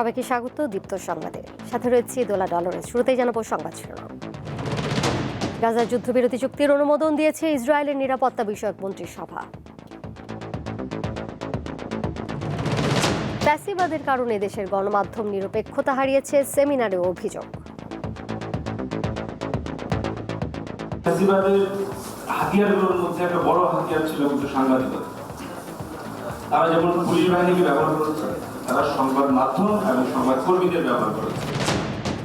সবাইকে স্বাগত দীপ্ত সংবাদে। সাথে রয়েছে দোলা ডলরের শুরুতেই জানাব সংবাদ শিরোনাম। গাজার যুদ্ধবিরতি চুক্তির অনুমোদন দিয়েছে ইসরায়েলের নিরাপত্তা বিষয়ক মন্ত্রিসভা। ফ্যাসিবাদের কারণে দেশের গণমাধ্যম নিরপেক্ষতা হারিয়েছে সেমিনারে অভিযোগ। হাতিয়ারগুলোর মধ্যে একটা বড় হাতিয়ার ছিল কিন্তু সাংবাদিকতা। তারা যেমন পুলিশ বাহিনীকে ব্যবহার করেছে তারা সংবাদ মাধ্যম এবং ব্যবহার করেছে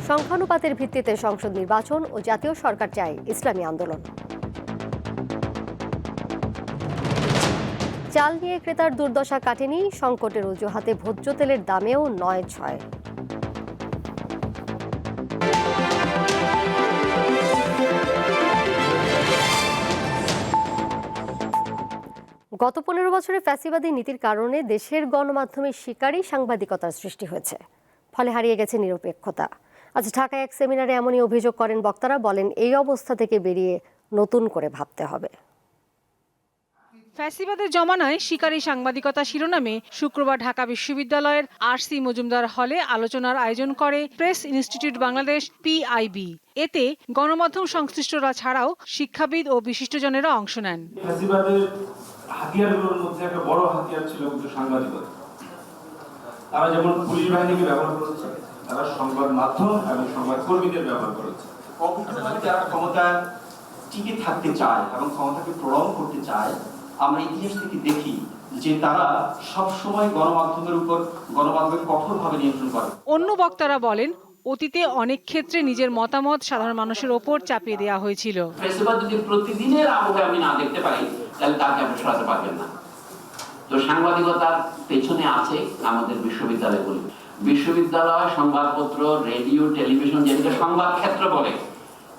সংখ্যানুপাতের ভিত্তিতে সংসদ নির্বাচন ও জাতীয় সরকার চায় ইসলামী আন্দোলন। চাল নিয়ে ক্রেতার দুর্দশা কাটেনি, সংকটের অজুহাতে ভোজ্য তেলের দামেও নয় ছয়। গত পনেরো বছরে ফ্যাসিবাদী নীতির কারণে দেশের গণমাধ্যমের শিকারই সাংবাদিকতার সৃষ্টি হয়েছে। ফলে হারিয়ে গেছে নিরপেক্ষতা। আজ ঢাকায় এক সেমিনারে এমনই অভিযোগ করেন বক্তারা বলেন এই অবস্থা থেকে বেরিয়ে নতুন করে ভাবতে হবে। ফ্যাসিবাদের জমানায় শিকারী সাংবাদিকতা শিরোনামে শুক্রবার ঢাকা বিশ্ববিদ্যালয়ের আরসি মজুমদার হলে আলোচনার আয়োজন করে প্রেস ইনস্টিটিউট বাংলাদেশ পিআইবি এতে গণমাধ্যম সংশ্লিষ্টরা ছাড়াও শিক্ষাবিদ ও বিশিষ্টজনেরা অংশ নেন। হাতিয়ারগুলোর মধ্যে একটা বড় হাতিয়ার ছিল কিন্তু সাংবাদিকতা। তারা যেমন পুলিশ বাহিনীকে ব্যবহার করেছে, তারা সংবাদ মাধ্যম এবং সংবাদ কর্মীদের ব্যবহার করেছে। যারা ক্ষমতা টিকে থাকতে চায় এবং ক্ষমতাকে প্রলং করতে চায়, আমরা ইতিহাস থেকে দেখি যে তারা সব সময় গণমাধ্যমের উপর, গণমাধ্যমকে কঠোরভাবে নিয়ন্ত্রণ করে। অন্য বক্তারা বলেন অতীতে অনেক ক্ষেত্রে নিজের মতামত সাধারণ মানুষের ওপর চাপিয়ে দেওয়া হয়েছিল। যদি প্রতিদিনের আবহে আমি না দেখতে পারি তাহলে তাকে আপনি সরাতে পারবেন না। তো সাংবাদিকতার পেছনে আছে আমাদের বিশ্ববিদ্যালয়গুলি। বিশ্ববিদ্যালয় সংবাদপত্র রেডিও টেলিভিশন যেটাকে সংবাদ ক্ষেত্র বলে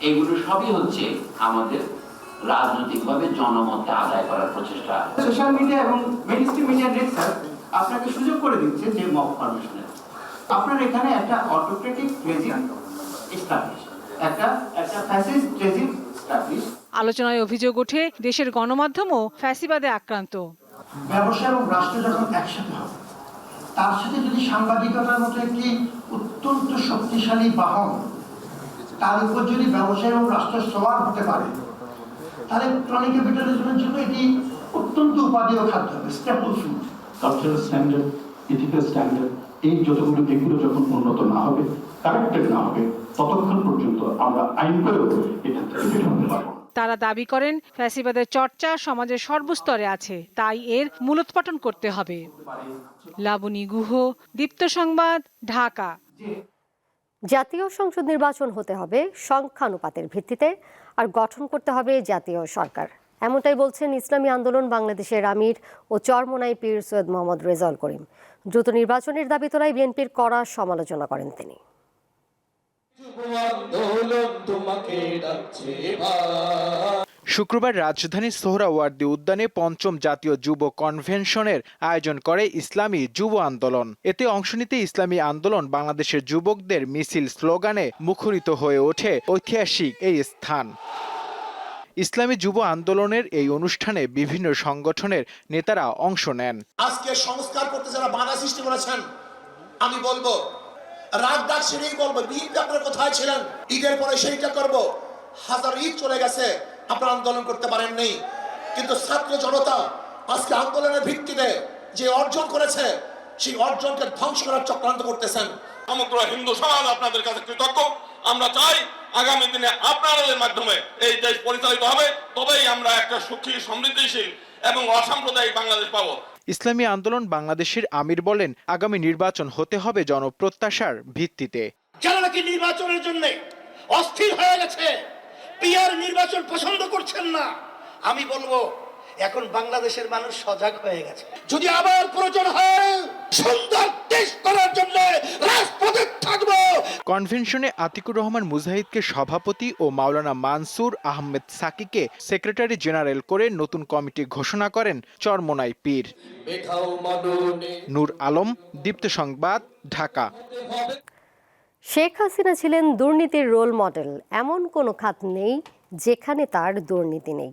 এগুলো সবই হচ্ছে আমাদের রাজনৈতিকভাবে জনমতে আদায় করার প্রচেষ্টা। সোশ্যাল মিডিয়া এবং মেনস্ট্রিম মিডিয়া নেটওয়ার্ক আপনাকে সুযোগ করে দিচ্ছে যে মক ফরমেশনের আপনার এখানে একটা অটোক্রেটিক রেজিম এস্টাবলিশ একটা একটা ফ্যাসিস্ট রেজিম এস্টাবলিশ আলোচনায় অভিযোগ ওঠে দেশের গণমাধ্যমও ফ্যাসিবাদে আক্রান্ত। ব্যবসা এবং রাষ্ট্র যখন একসাথে হবে তার সাথে যদি সাংবাদিকতার মতো একটি অত্যন্ত শক্তিশালী বাহন তার উপর যদি ব্যবসা এবং রাষ্ট্র সবার হতে পারে তাহলে ক্রনিক ক্যাপিটালিজমের জন্য এটি অত্যন্ত উপাদেয় খাদ্য হবে staple food cultural standard ethical standard এই যতগুলো এগুলো যখন উন্নত না হবে কারেক্টেড না হবে ততক্ষণ পর্যন্ত আমরা আইন করেও এটা থেকে বের হতে পারব তারা দাবি করেন ফ্যাসিবাদের চর্চা সমাজের সর্বস্তরে আছে তাই এর মূলোৎপাটন করতে হবে। লাবণী গুহ দীপ্ত সংবাদ ঢাকা। জাতীয় সংসদ নির্বাচন হতে হবে সংখ্যানুপাতের ভিত্তিতে আর গঠন করতে হবে জাতীয় সরকার। এমনটাই বলছেন ইসলামী আন্দোলন বাংলাদেশের আমির ও চরমোনাই পীর সৈয়দ মোহাম্মদ রেজাউল করিম। দ্রুত নির্বাচনের দাবি তোলায় বিএনপির কড়া সমালোচনা করেন তিনি। শুক্রবার রাজধানীর সোহরাওয়ার্দী উদ্যানে পঞ্চম জাতীয় যুব কনভেনশনের আয়োজন করে ইসলামী যুব আন্দোলন। এতে অংশ নিতে ইসলামী আন্দোলন বাংলাদেশের যুবকদের মিছিল স্লোগানে মুখরিত হয়ে ওঠে ঐতিহাসিক এই স্থান। ইসলামী যুব আন্দোলনের এই অনুষ্ঠানে বিভিন্ন সংগঠনের নেতারা অংশ নেন। আজকে সংস্কার করতে যারা বাধা সৃষ্টি করেছেন আমি বলব রাগ ডাক সেটাই বলব ঈদ আপনারা কোথায় ছিলেন? ঈদের পরে সেইটা করব। হাজার ঈদ চলে গেছে আপনারা আন্দোলন করতে পারেন নেই কিন্তু ছাত্র জনতা আজকে আন্দোলনের ভিত্তিতে যে অর্জন করেছে সেই অর্জনকে ধ্বংস করার চক্রান্ত করতেছেন। সমগ্র হিন্দু সমাজ আপনাদের কাছে কৃতজ্ঞ। আমরা চাই আগামী দিনে আপনাদের মাধ্যমে এই দেশ পরিচালিত হবে তবেই আমরা একটা সুখী সমৃদ্ধিশীল এবং অসাম্প্রদায়িক বাংলাদেশ পাবো। ইসলামী আন্দোলন বাংলাদেশের আমির বলেন আগামী নির্বাচন হতে হবে জনপ্রত্যাশার ভিত্তিতে। যারা নাকি নির্বাচনের জন্য অস্থির হয়ে গেছে পিয়ার নির্বাচন পছন্দ করছেন না আমি বলব এখন বাংলাদেশের মানুষ সজাগ হয়ে গেছে। যদি আবার প্রয়োজন হয় সুন্দর দেশ করার জন্য রাজপথে থাকব। কনভেনশনে আতিকুর রহমান মুজাহিদকে সভাপতি ও মাওলানা মানসুর আহমেদ সাকিকে সেক্রেটারি জেনারেল করে নতুন কমিটি ঘোষণা করেন চরমোনাই পীর। নূর আলম দীপ্ত সংবাদ ঢাকা। শেখ হাসিনা ছিলেন দুর্নীতির রোল মডেল। এমন কোনো খাত নেই যেখানে তার দুর্নীতি নেই।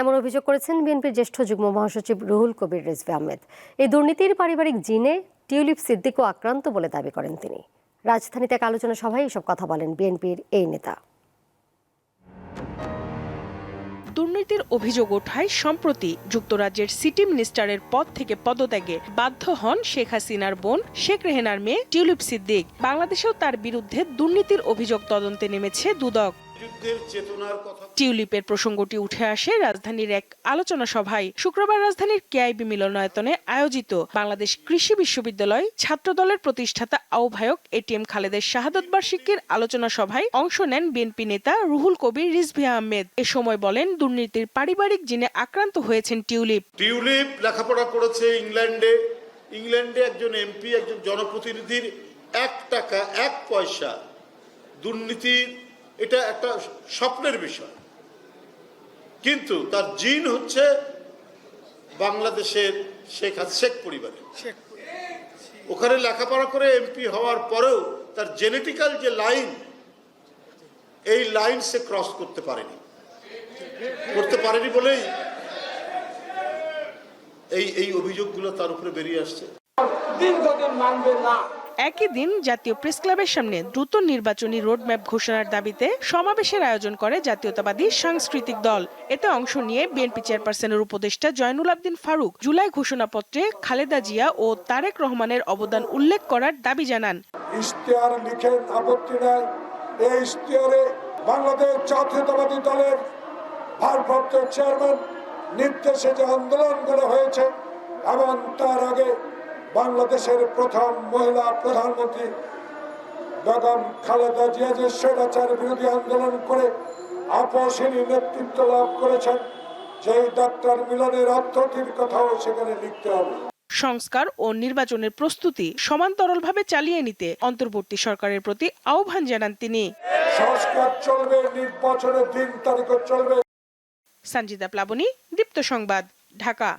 এমন অভিযোগ করেছেন বিএনপির জ্যেষ্ঠ যুগ্ম মহাসচিব রুহুল কবির রিজভী আহমেদ। এই দুর্নীতির পারিবারিক জিনে টিউলিপ সিদ্দিকও আক্রান্ত বলে দাবি করেন তিনি। রাজধানীতে এক আলোচনা সভায় এসব কথা বলেন বিএনপির এই নেতা। দুর্নীতির অভিযোগ ওঠায় সম্প্রতি যুক্তরাজ্যের সিটি মিনিস্টারের পদ থেকে পদত্যাগে বাধ্য হন শেখ হাসিনার বোন শেখ রেহেনার মেয়ে টিউলিপ সিদ্দিক। বাংলাদেশেও তার বিরুদ্ধে দুর্নীতির অভিযোগ তদন্তে নেমেছে দুদক। টিউলিপের প্রসঙ্গটি উঠে আসে রাজধানীর এক আলোচনা সভায়। শুক্রবার রাজধানীর কেআইবি মিলনায়তনে আয়োজিত বাংলাদেশ কৃষি বিশ্ববিদ্যালয় ছাত্রদলের প্রতিষ্ঠাতা আহ্বায়ক এটিএম খালেদের শাহাদত বার্ষিকীর আলোচনা সভায় অংশ নেন বিএনপি নেতা রুহুল কবির রিজভি আহমেদ। এ সময় বলেন দুর্নীতির পারিবারিক জিনে আক্রান্ত হয়েছেন টিউলিপ। টিউলিপ লেখাপড়া করেছে ইংল্যান্ডে। ইংল্যান্ডে একজন এমপি একজন জনপ্রতিনিধির এক টাকা এক পয়সা দুর্নীতির এটা একটা স্বপ্নের বিষয়। কিন্তু তার জিন হচ্ছে বাংলাদেশের শেখ শেখ পরিবারের ওখানে লেখাপড়া করে এমপি হওয়ার পরেও তার জেনেটিক্যাল যে লাইন এই লাইন সে ক্রস করতে পারেনি। করতে পারেনি বলেই এই এই অভিযোগগুলো তার উপরে বেরিয়ে আসছে। একই দিন জাতীয় প্রেস ক্লাবের সামনে দ্রুত নির্বাচনী রোডম্যাপ ঘোষণার দাবিতে সমাবেশের আয়োজন করে জাতীয়তাবাদী সাংস্কৃতিক দল। এতে অংশ নিয়ে বিএনপি চেয়ারপারসনের উপদেষ্টা জয়নুল আবদিন ফারুক জুলাই ঘোষণাপত্রে খালেদা জিয়া ও তারেক রহমানের অবদান উল্লেখ করার দাবি জানান। ইশতেহার লিখেন আপত্তি নাই। এই ইশতেহারে বাংলাদেশ জাতীয়তাবাদী দলের ভারপ্রাপ্ত চেয়ারম্যান নির্দেশে যে আন্দোলন করা হয়েছে, এবং তার আগে বাংলাদেশের প্রথম মহিলা প্রধানমন্ত্রী বেগম খালেদা জিয়া যে স্বৈরাচার বিরোধী আন্দোলন করে আপসীনী নেতৃত্ব লাভ করেছেন। সেই ডাক্তার মিলনের অর্থটির কথাও সেখানে লিখতে হবে। সংস্কার ও নির্বাচনের প্রস্তুতি সমান্তরালভাবে চালিয়ে নিতে অন্তর্বর্তী সরকারের প্রতি আহ্বান জানান তিনি। সংস্কার চলবে নির্বাচনের দিন তারিখও চলবে। সঞ্জিতা প্লাবনী দীপ্ত সংবাদ ঢাকা।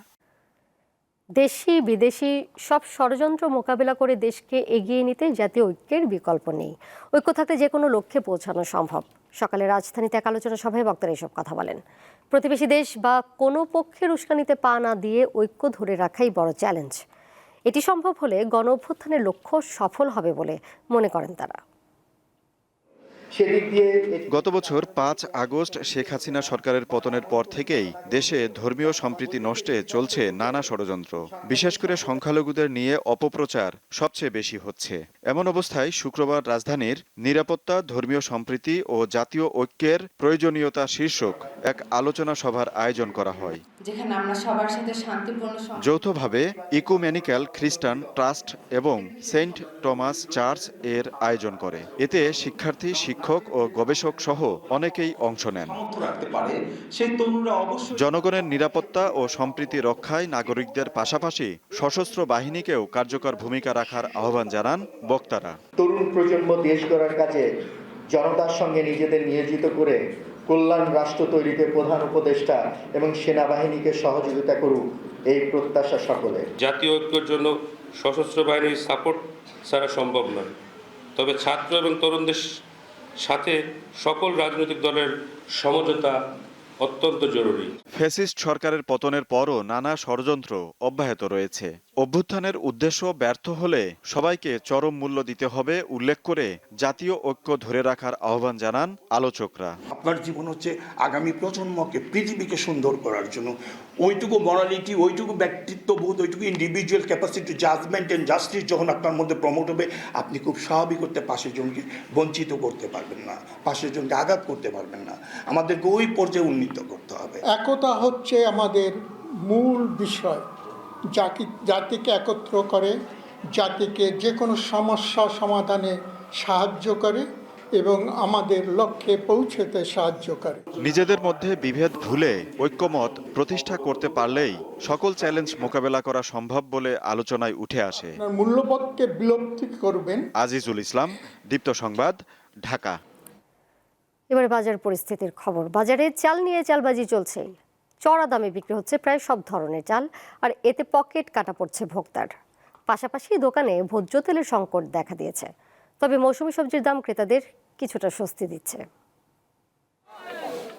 দেশি, বিদেশি সব ষড়যন্ত্র মোকাবিলা করে দেশকে এগিয়ে নিতে জাতীয় ঐক্যের বিকল্প নেই। ঐক্য থাকলে যে কোনো লক্ষ্যে পৌঁছানো সম্ভব। সকালে রাজধানীতে এক আলোচনা সভায় বক্তারা এসব কথা বলেন। প্রতিবেশী দেশ বা কোনো পক্ষের উস্কানিতে পা না দিয়ে ঐক্য ধরে রাখাই বড় চ্যালেঞ্জ। এটি সম্ভব হলে গণ অভ্যুত্থানের লক্ষ্য সফল হবে বলে মনে করেন তারা। গত বছর পাঁচ আগস্ট শেখ হাসিনা সরকারের পতনের পর থেকেই দেশে ধর্মীয় সম্প্রীতি নষ্টে চলছে নানা ষড়যন্ত্র। বিশেষ করে সংখ্যালঘুদের নিয়ে অপপ্রচার সবচেয়ে বেশি হচ্ছে। এমন অবস্থায় শুক্রবার রাজধানীর নিরাপত্তা ধর্মীয় সম্প্রীতি ও জাতীয় ঐক্যের প্রয়োজনীয়তা শীর্ষক এক আলোচনা সভার আয়োজন করা হয়। যেখানে আমরা সবার সাথে শান্তিপূর্ণ যৌথভাবে ইকুমেনিক্যাল খ্রিস্টান ট্রাস্ট এবং সেন্ট টমাস চার্চের আয়োজন করে। এতে শিক্ষার্থী শিক্ষক ও গবেষক সহ অনেকেই অংশ নেন। জনগণের নিরাপত্তা ও সম্প্রীতি রক্ষায় নাগরিকদের পাশাপাশি সশস্ত্র বাহিনীকেও কার্যকর ভূমিকা রাখার আহ্বান জানান বক্তারা। তরুণ প্রজন্ম দেশ গড়ার কাজে জনতার সঙ্গে নিজেদের নিয়োজিত করে কল্যাণ রাষ্ট্র তৈরিতে প্রধান উপদেষ্টা এবং সেনাবাহিনীকে সহযোগিতা করুক এই প্রত্যাশা সকলের। জাতীয় ঐক্যের জন্য সশস্ত্র বাহিনীর সাপোর্ট ছাড়া সম্ভব নয়। তবে ছাত্র এবং তরুণদের সাথে সকল রাজনৈতিক দলের সমঝোতা অত্যন্ত জরুরি। ফ্যাসিস্ট সরকারের পতনের পরও নানা ষড়যন্ত্র অব্যাহত রয়েছে। অভ্যুত্থানের উদ্দেশ্য ব্যর্থ হলে সবাইকে চরম মূল্য দিতে হবে উল্লেখ করে জাতীয় ঐক্য ধরে রাখার আহ্বান জানান আলোচকরা। আপনার জীবন হচ্ছে আগামী প্রজন্মকে পৃথিবীকে সুন্দর করার জন্য। ওইটুকু মরালিটি ওইটুকু ব্যক্তিত্ববোধ ওইটুকু individual capacity judgement and justice যখন আপনার মধ্যে প্রমোট হবে আপনি খুব স্বাভাবিক করতে পাশের জনকে বঞ্চিত করতে পারবেন না পাশের জনকে আঘাত করতে পারবেন না। আমাদেরকে ওই পর্যায়ে উন্নীত করতে হবে। একতা হচ্ছে আমাদের মূল বিষয়। জাতি জাতিকে একত্র করে জাতিকে যে কোনো সমস্যা সমাধানে সাহায্য করে এবং আমাদের লক্ষ্যে পৌঁছতে সাহায্য করে। নিজেদের মধ্যে বিভেদ ভুলে ঐক্যমত প্রতিষ্ঠা করতে পারলেই সকল চ্যালেঞ্জ মোকাবেলা করা সম্ভব বলে আলোচনায় উঠে আসে। আপনার মূল্যবোধকে বিলুপ্তি করবেন। আজিজুল ইসলাম দীপ্ত সংবাদ ঢাকা। এবারে বাজার পরিস্থিতির খবর। বাজারে চাল নিয়ে চালবাজি চলছে। চড়া দামে বিক্রি হচ্ছে প্রায় সব ধরনের চাল, আর এতে পকেট কাটা পড়ছে ভোক্তার। পাশাপাশি দোকানে ভোজ্য তেলের সংকট দেখা দিয়েছে। তবে মৌসুমী সবজির দাম ক্রেতাদের কিছুটা স্বস্তি দিচ্ছে।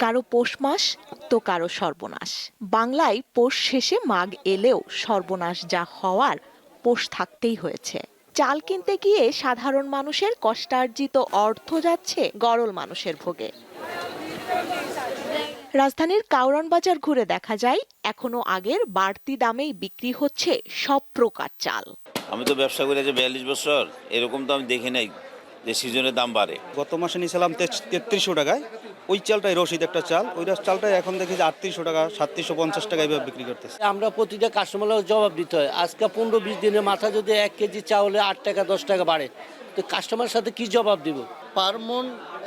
কারও পৌষ মাস তো কারও সর্বনাশ। বাংলায় পৌষ শেষে মাঘ এলেও সর্বনাশ যা হওয়ার আপোষ থাকতেই হয়েছে। চাল কিনতে গিয়ে সাধারণ মানুষের কষ্টার্জিত অর্থ যাচ্ছে গরল মানুষের ভোগে। রাজধানীর কাউরান বাজার ঘুরে দেখা যায় এখনও আগের বাড়তি দামেই বিক্রি হচ্ছে সব প্রকার চাল। আমি তো ব্যবসা করে যে বিয়াল্লিশ বছর এরকম তো আমি দেখি নাই যে সিজনের দাম বাড়ে। গত মাসে নিয়েছিলাম তেত্রিশশো টাকায় ওই চালটাই রসিদ একটা চাল ওই চালটাই এখন দেখি যে আটত্রিশশো টাকা সাতত্রিশশো পঞ্চাশ টাকা এইভাবে বিক্রি করতেছে। আমরা প্রতিটা কাস্টমারের জবাব দিতে হয় আজকে পনেরো বিশ দিনের মাথা যদি এক কেজি চাউলে আট টাকা দশ টাকা বাড়ে তো কাস্টমারের সাথে কি জবাব দিব? পার মন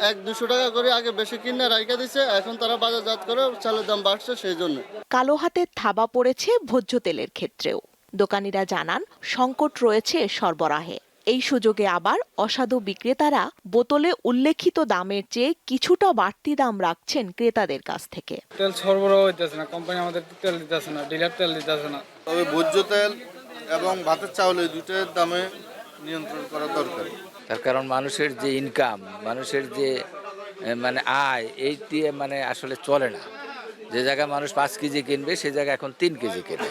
এক দুশো টাকা করে আগে বেশি কিনে রাইখা দিছে এখন তারা বাজারজাত করে চালের দাম বাড়ছে সেই জন্য কালো হাতের থাবা পড়েছে ভোজ্য তেলের ক্ষেত্রেও। দোকানিরা জানান সংকট রয়েছে সরবরাহে। এই সুযোগে আবার অসাধু বিক্রেতারা বোতলে উল্লেখিত দামের চেয়ে কিছুটা বাড়তি দাম রাখছেন ক্রেতাদের কাছ থেকে। তেল সরবরাহ হইতেছে না কোম্পানি আমাদের তেল দিতেছে না ডিলার তেল দিতেছে না। তবে ভোজ্য তেল এবং ভাতের চাউল এই দুটোর দামে নিয়ন্ত্রণ করা দরকার। তার কারণ মানুষের যে ইনকাম মানুষের যে মানে আয় এই দিয়ে মানে আসলে চলে না। যে জায়গায় মানুষ পাঁচ কেজি কিনবে সে জায়গায় এখন তিন কেজি কিনবে।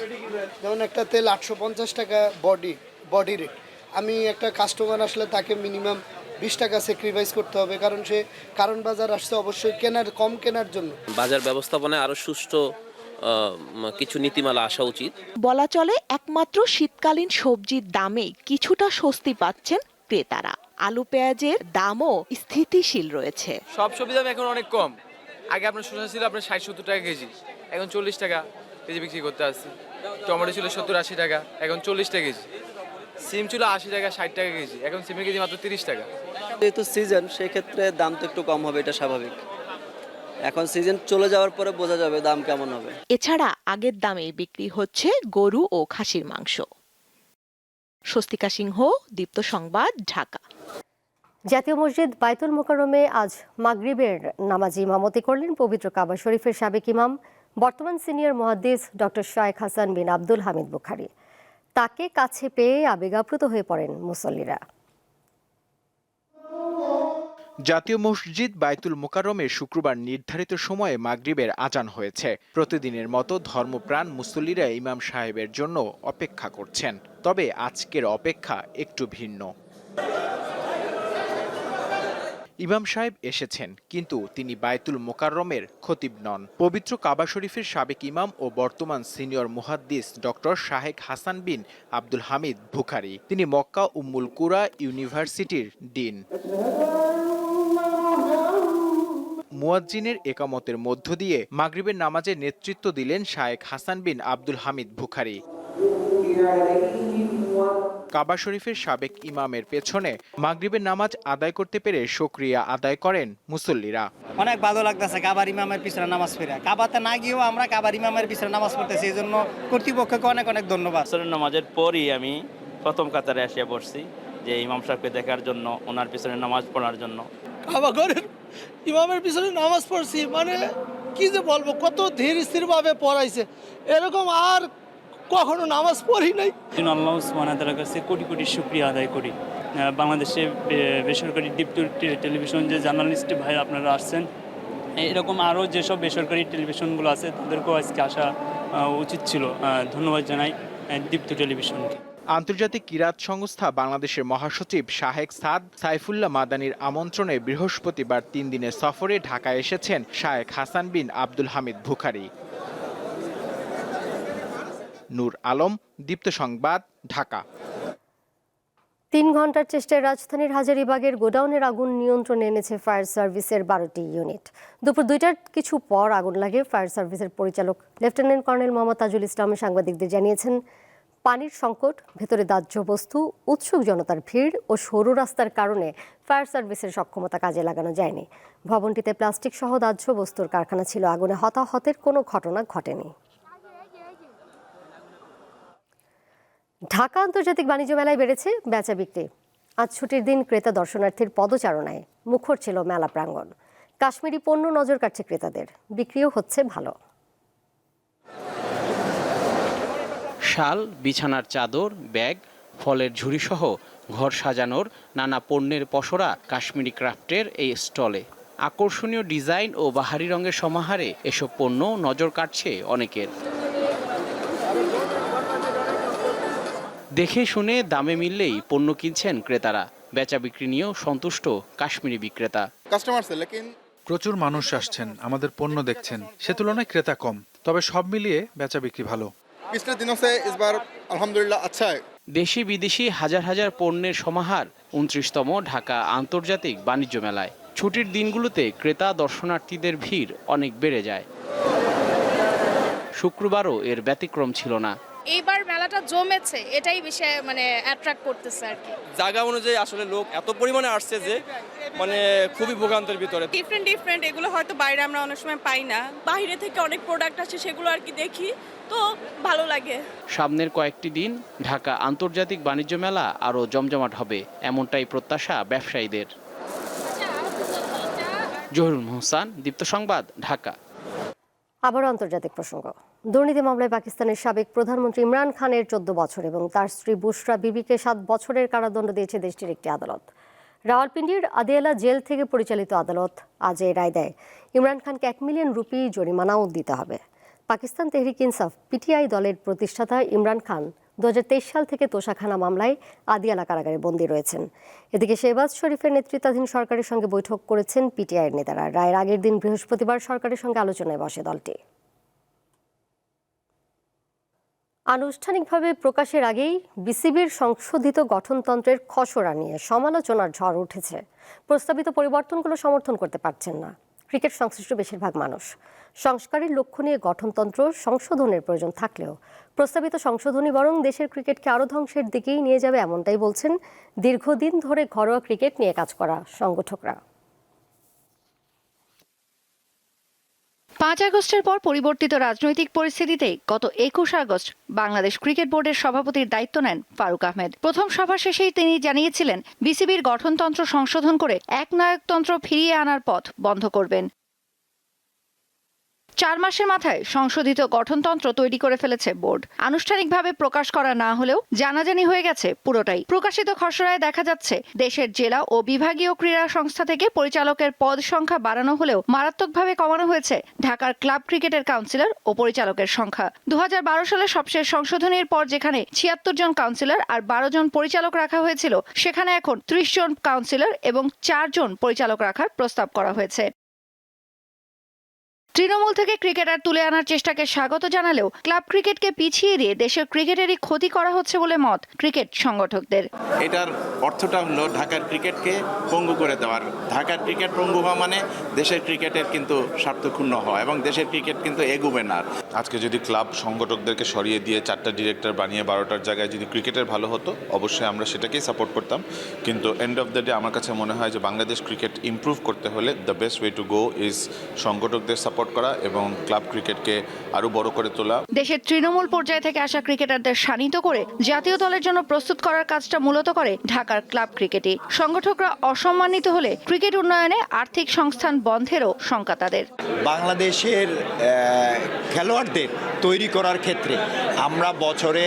যেমন একটা তেল আটশো পঞ্চাশ টাকা বডি বডি রেট আমি একটা কাস্টমার আসলে তাকে মিনিমাম বিশ টাকা স্যাক্রিফাইস করতে হবে কারণ সে কারণ বাজার আসছে অবশ্যই কেনার কম কেনার জন্য। বাজার ব্যবস্থাপনায় আরও সুষ্ঠু কিছু নীতিমালা আসা উচিত। বলা চলে একমাত্র শীতকালীন সবজির দামে কিছুটা স্বস্তি পাচ্ছেন ক্রেতারা। আলু পেঁয়াজের দামও স্থিতিশীল রয়েছে। সব সবজি দাম এখন অনেক কম। আগে আপনার শসা ছিল আপনার ষাট সত্তর টাকা কেজি এখন চল্লিশ টাকা কেজি বিক্রি করতে আসছি। টমেটো ছিল সত্তর আশি টাকা এখন চল্লিশ টাকা কেজি। সিম ছিল আশি টাকা ষাট টাকা কেজি এখন সিমের কেজি মাত্র তিরিশ টাকা। যেহেতু সিজন সেক্ষেত্রে দাম তো একটু কম হবে এটা স্বাভাবিক। এখন সিজন চলে যাওয়ার পরে বোঝা যাবে দাম কেমন হবে। এছাড়া আগের দামে বিক্রি হচ্ছে গরু ও খাসির মাংস। স্বস্তিকা সিংহ দীপ্ত সংবাদ ঢাকা। জাতীয় মসজিদ বাইতুল মোকাররমে আজ মাগরিবের নামাজি ইমামতি করলেন পবিত্র কাবা শরীফের সাবেক ইমাম বর্তমান সিনিয়র মহাদ্দিস ডক্টর শায়েখ হাসান বিন আব্দুল হামিদ বুখারি। তাকে কাছে পেয়ে আবেগাপ্লুত হয়ে পড়েন মুসল্লিরা। জাতীয় মসজিদ বাইতুল মোকাররমে শুক্রবার নির্ধারিত সময়ে মাগরিবের আজান হয়েছে। প্রতিদিনের মতো ধর্মপ্রাণ মুসল্লিরা ইমাম সাহেবের জন্য অপেক্ষা করছেন। তবে আজকের অপেক্ষা একটু ভিন্ন। ইমাম সাহেব এসেছেন, কিন্তু তিনি বাইতুল মোকাররমের খতিব নন। পবিত্র কাবা শরীফের সাবেক ইমাম ও বর্তমান সিনিয়র মুহাদ্দিস ডক্টর শাহেক হাসান বিন আব্দুল হামিদ বুখারি। তিনি মক্কা উম্মুল কুরা ইউনিভার্সিটির ডিন। মুয়াজ্জিনের একামতের মধ্য দিয়ে মাগরিবের নামাজে নেতৃত্ব দিলেন শায়েখ হাসান বিন আব্দুল হামিদ বুখারি। কাবা শরীফের সাবেক ইমামের পেছনে মাগরিবের নামাজ আদায় করতে পেরে সক্রিয়া আদায় করেন মুসল্লিরা। অনেক ভালো লাগতেছে কাবার ইমামের পিছনে নামাজ পড়ে। কাবাতে না গিয়েও আমরা কাবার ইমামের পিছনে নামাজ পড়তেছি এই জন্য কর্তৃপক্ষকে অনেক অনেক ধন্যবাদ। আসরের নামাজের পরই আমি প্রথম কাতারে আসিয়া পড়ছি যে ইমাম সাহেবকে দেখার জন্য ওনার পিছনে নামাজ পড়ার জন্য। কাবা ঘরের ইমামের পিছনে নামাজ পড়ছি মানে কি যে বলব, কত ধীর স্থির ভাবে পড়াইছে। এরকম আর কখনো নামাজ পড়ি নাই। আল্লাহ সুবহানাহু কাছে কোটি কোটি শুক্রিয়া আদায় করি। বাংলাদেশে বেসরকারি দীপ্ত টেলিভিশন যে জার্নালিস্ট ভাই আপনারা আসছেন, এরকম আরও যেসব বেসরকারি টেলিভিশনগুলো আছে, তাদেরকেও আজকে আসা উচিত ছিল। ধন্যবাদ জানাই দীপ্ত টেলিভিশনকে। আন্তর্জাতিক কিরাত সংস্থা বাংলাদেশের মহাসচিব শাহেক সাদ সাইফুল্লাহ মাদানির আমন্ত্রণে বৃহস্পতিবার তিন দিনের সফরে ঢাকায় এসেছেন শায়েখ হাসান বিন আব্দুল হামিদ বুখারি। নূর আলম, দীপ্ত সংবাদ, ঢাকা। তিন ঘণ্টার চেষ্টায় রাজধানীর হাজারিবাগের গোডাউনের আগুন নিয়ন্ত্রণে এনেছে ফায়ার সার্ভিসের বারোটি ইউনিট। দুপুর দুইটার কিছু পর আগুন লাগে ফায়ার সার্ভিসের পরিচালক লেফটেন্যান্ট কর্নেল মোহাম্মদ তাজুল ইসলাম সাংবাদিকদের জানিয়েছেন। পানির সংকট, ভেতরে দাহ্য বস্তু, উৎসুক জনতার ভিড় ও সরু রাস্তার কারণে ফায়ার সার্ভিসের সক্ষমতা কাজে লাগানো যায়নি। ভবনটিতে প্লাস্টিক সহ দাহ্য বস্তুর কারখানা ছিল। আগুনে হতাহতের কোনো ঘটনা ঘটেনি। ঢাকা আন্তর্জাতিক বাণিজ্য মেলায় বেড়েছে বেচা বিক্রি। আজ ছুটির দিন ক্রেতা দর্শনার্থীর পদচারণায় মুখর ছিল মেলা প্রাঙ্গণ। কাশ্মীরি পণ্য নজর কাটছে ক্রেতাদের। বিক্রিও হচ্ছে ভালো। শাল বিছানার চাদর ব্যাগ ফলের ঝুড়িসহ ঘর সাজানোর নানা পণ্যের পসরা কাশ্মীরি ক্রাফটের এই স্টলে। আকর্ষণীয় ডিজাইন ও বাহারি রঙের সমাহারে এসব পণ্য নজর কাটছে অনেকের। দেখে শুনে দামে মিললেই পণ্য কিনছেন ক্রেতারা। বেচা বিক্রি নিয়েও সন্তুষ্ট কাশ্মীরি বিক্রেতা। প্রচুর মানুষ আসছেন আমাদের পণ্য দেখছেন। সে তুলনায় ক্রেতা কম তবে সব মিলিয়ে বেচা বিক্রি ভালো। पिछले दिनों से इस बार अल्हम्दुलिल्लाह अच्छा है দেশি বিদেশি হাজার হাজার পণ্যের সমাহার উনত্রিশতম ঢাকা আন্তর্জাতিক বাণিজ্য মেলায় ছুটির দিনগুলোতে ক্রেতা দর্শনার্থীদের ভিড় অনেক বেড়ে যায় শুক্রবারও এর ব্যতিক্রম ছিল না এইবার মেলাটা জমেছে এটাই বেশি মানে অ্যাট্রাক্ট করতেছে আর কি। জায়গা অনুযায়ী আসলে লোক এত পরিমাণে আসছে যে মানে খুবই ভোগান্তের ভিতরে। ডিফারেন্ট ডিফারেন্ট এগুলো হয়তো বাইরে আমরা অনেক সময় পাই না। বাইরে থেকে অনেক প্রোডাক্ট আছে সেগুলো আর কি দেখি তো ভালো লাগে। সামনের কয়েকটি দিন ঢাকা আন্তর্জাতিক বাণিজ্য মেলা আরও জমজমাট হবে এমনটাই প্রত্যাশা ব্যবসায়ীদের। জহুরুল মোহসান দীপ্ত সংবাদ ঢাকা। আবার আন্তর্জাতিক প্রসঙ্গ। দুর্নীতি মামলায় পাকিস্তানের সাবেক প্রধানমন্ত্রী ইমরান খানের চোদ্দ বছর এবং তার স্ত্রী বুশরা বিবিকে সাত বছরের কারাদণ্ড দিয়েছে দেশটির একটি আদালত। রাওয়ালপিন্ডির আদিয়ালা জেল থেকে পরিচালিত আদালত আজ এই রায় দেয়। ইমরান খানকে এক মিলিয়ন রুপি জরিমানাও দিতে হবে। পাকিস্তান তেহরিক ইনসাফ, পিটিআই দলের প্রতিষ্ঠাতা ইমরান খান দু হাজার তেইশ সাল থেকে তোষাখানা মামলায় আদিয়ালা কারাগারে বন্দী রয়েছেন। এদিকে শেহবাজ শরীফের নেতৃত্বাধীন সরকারের সঙ্গে বৈঠক করেছেন পিটিআইয়ের নেতারা। রায়ের আগের দিন বৃহস্পতিবার সরকারের সঙ্গে আলোচনায় বসে দলটি। আনুষ্ঠানিকভাবে প্রকাশের আগেই বিসিবির সংশোধিত গঠনতন্ত্রের খসড়া নিয়ে সমালোচনার ঝড় উঠেছে। প্রস্তাবিত পরিবর্তনগুলো সমর্থন করতে পারছেন না। ক্রিকেট সংশ্লিষ্ট বেশিরভাগ মানুষ। সংস্কারের লক্ষ্য নিয়ে গঠনতন্ত্র সংশোধনের প্রয়োজন থাকলেও প্রস্তাবিত সংশোধনী বরং দেশের ক্রিকেটকে আরও ধ্বংসের দিকেই নিয়ে যাবে এমনটাই বলছেন দীর্ঘদিন ধরে ঘরোয়া ক্রিকেট নিয়ে কাজ করা সংগঠকরা। পাঁচ আগস্টের পর পরিবর্তিত রাজনৈতিক পরিস্থিতিতে গত একুশ আগস্ট বাংলাদেশ ক্রিকেট বোর্ডের সভাপতির দায়িত্ব নেন ফারুক আহমেদ। প্রথম সভা শেষেই তিনি জানিয়েছিলেন, বিসিবির গঠনতন্ত্র সংশোধন করে একনায়কতন্ত্র ফিরিয়ে আনার পথ বন্ধ করবেন। চার মাসের মাথায় সংশোধিত গঠনতন্ত্র তৈরি করে ফেলেছে বোর্ড। আনুষ্ঠানিকভাবে প্রকাশ করা না হলেও জানাজানি হয়ে গেছে পুরোটাই। প্রকাশিত খসড়ায় দেখা যাচ্ছে, দেশের জেলা ও বিভাগীয় ক্রীড়া সংস্থা থেকে পরিচালকের পদ সংখ্যা বাড়ানো হলেও মারাত্মকভাবে কমানো হয়েছে ঢাকার ক্লাব ক্রিকেটের কাউন্সিলর ও পরিচালকের সংখ্যা। দু হাজার বারো সালে সবশেষ সংশোধনীর পর যেখানে ছিয়াত্তর জন কাউন্সিলর আর বারো জন পরিচালক রাখা হয়েছিল, সেখানে এখন ত্রিশ জন কাউন্সিলর এবং চারজন পরিচালক রাখার প্রস্তাব করা হয়েছে। তৃণমূল থেকে ক্রিকেটার তুলে আনার চেষ্টাকে স্বাগত জানালেও ক্লাব ক্রিকেটকে পিছিয়ে দিয়ে দেশের ক্রিকেটেরই ক্ষতি করা হচ্ছে বলে মত ক্রিকেট সংগঠকদের। এটার অর্থটা হলো ঢাকার ক্রিকেটকে পঙ্গু করে দেওয়ার। ঢাকার ক্রিকেট পঙ্গু হওয়া মানে দেশের ক্রিকেটের কিন্তু স্বার্থক্ষুণ্ণ হওয়া এবং দেশের ক্রিকেট কিন্তু এগুবে না। আজকে যদি ক্লাব সংগঠকদেরকে সরিয়ে দিয়ে চারটা ডিরেক্টর বানিয়ে বারোটার জায়গায় যদি ক্রিকেটের ভালো হতো অবশ্যই আমরা সেটাকেই সাপোর্ট করতাম। কিন্তু এন্ড অফ দ্য ডে আমার কাছে মনে হয় যে বাংলাদেশ ক্রিকেট ইমপ্রুভ করতে হলে the best way to go is সংগঠকদের support করা এবং ক্লাব ক্রিকেটকে আরও বড় করে তোলা। দেশের তৃণমূল পর্যায় থেকে আসা ক্রিকেটারদের শানিত করে জাতীয় দলের জন্য প্রস্তুত করার কাজটা মূলত করে ঢাকার ক্লাব ক্রিকেটে সংগঠকরা অসম্মানিত হলে ক্রিকেট উন্নয়নে আর্থিক সংস্থান বন্ধেরও শঙ্কা তাদের। বাংলাদেশের খেলোয়াড়দের তৈরি করার ক্ষেত্রে আমরা বছরে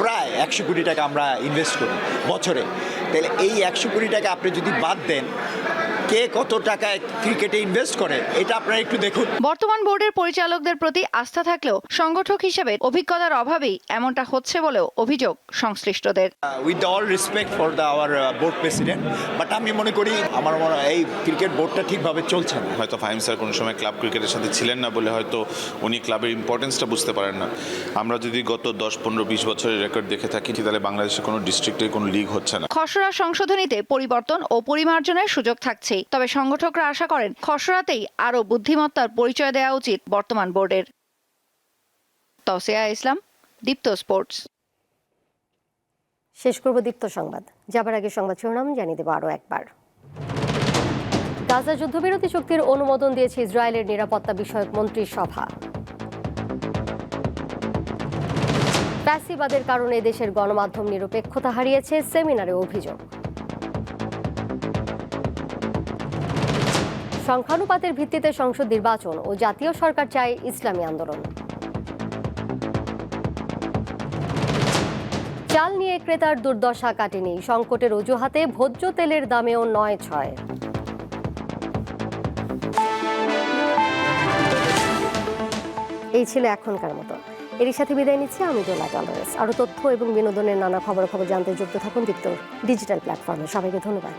প্রায় একশো কোটি টাকা আমরা ইনভেস্ট করি বছরে। তাহলে এই একশো কোটি টাকা আপনি যদি বাদ দেন কে কত টাকা ক্রিকেটে ইনভেস্ট করে এটা আপনারা একটু দেখুন। বর্তমান বোর্ডের পরিচালকদের প্রতি আস্থা থাকলেও সংগঠক হিসেবে অভিজ্ঞতার অভাবেই এমনটা হচ্ছে বলেও অভিযোগ সংশ্লিষ্টদের। With all respect for the our board president but আমি মনে করি আমার মনে হয় এই ক্রিকেট বোর্ডটা ঠিকভাবে চলছে না। হয়তো ফাহিম স্যার কোনো সময় ক্লাব ক্রিকেটের সাথে ছিলেন না বলে হয়তো উনি ক্লাবের ইম্পর্টেন্সটা বুঝতে পারেন না। আমরা যদি গত দশ পনেরো বিশ বছরের রেকর্ড দেখে থাকি তাহলে বাংলাদেশে কোনো ডিস্ট্রিক্টে কোনো লিগ হচ্ছে না। খসড়া সংশোধনীতে পরিবর্তন ও পরিমার্জনের সুযোগ থাকছেই। তবে সংগঠকরা আশা করেন খসড়াতেই আরও বুদ্ধিমত্তার পরিচয় দেওয়া উচিত বর্তমান বোর্ডের। তসিয়া ইসলাম, দীপ্ত স্পোর্টস। শেষ করব দীপ্ত সংবাদ। যাবার আগে সংবাদ শিরোনাম জানিয়ে দেবো আরও একবার। গাজা যুদ্ধবিরতি চুক্তির অনুমোদন দিয়েছে ইসরায়েলের নিরাপত্তা বিষয়ক মন্ত্রীর সভা ফ্যাসিবাদের কারণে দেশের গণমাধ্যম নিরপেক্ষতা হারিয়েছে সেমিনারে অভিযোগ। সংখ্যানুপাতের ভিত্তিতে সংসদ নির্বাচন ও জাতীয় সরকার চায় ইসলামী আন্দোলন। চাল নিয়ে ক্রেতার দুর্দশা কাটেনি। সংকটের অজুহাতে ভোজ্য তেলের দামেও নয় ছয়। এই ছিল এখনকার মতো। এরই সাথে বিদায় নিচ্ছি। আমি দোলা টলারেন্স। আরও তথ্য এবং বিনোদনের নানা খবর খবর জানতে যুক্ত থাকুন দীপ্ত ডিজিটাল প্ল্যাটফর্মে। সবাইকে ধন্যবাদ।